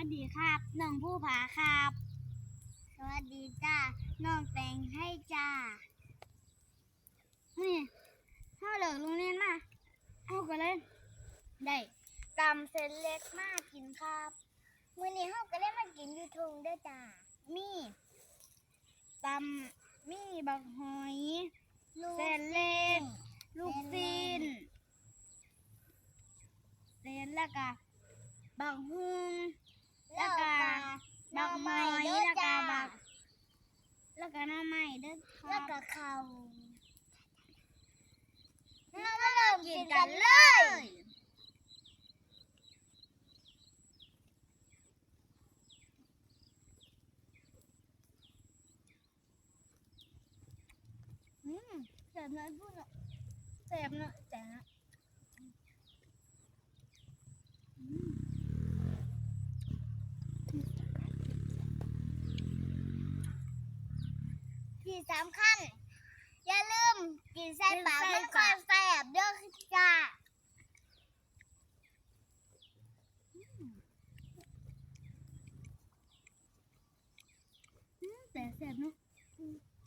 วัสดีครับน้องผู้ผาครับ สวัสดีจ้าน้องแต่งให้จ้านี่เข้าเลิกโรงเรียนมาเอากันเลยได้ตำเส้นเล็กมากกินครับวันนี้เขาก็ได้มากินยูทงได้จ้ามีตำมีบักหอยเส้นเล็กลูกซีนเส้นแล้วก็บักฮุงแล้วก็ บักหอยแล้วก็บักแล้วก็หน้ำไม้เด้อครับแล้วก็เขาเราก็เริ่มกินกันเลยอืมแสบน้อยพูดอะแสบเนอะแสบนะอืม ที่สำคัญ อย่าลืมกินใส่ปลามันค่อยแสบเด้อจ้าแต่แสบเนอะบ๊ายบา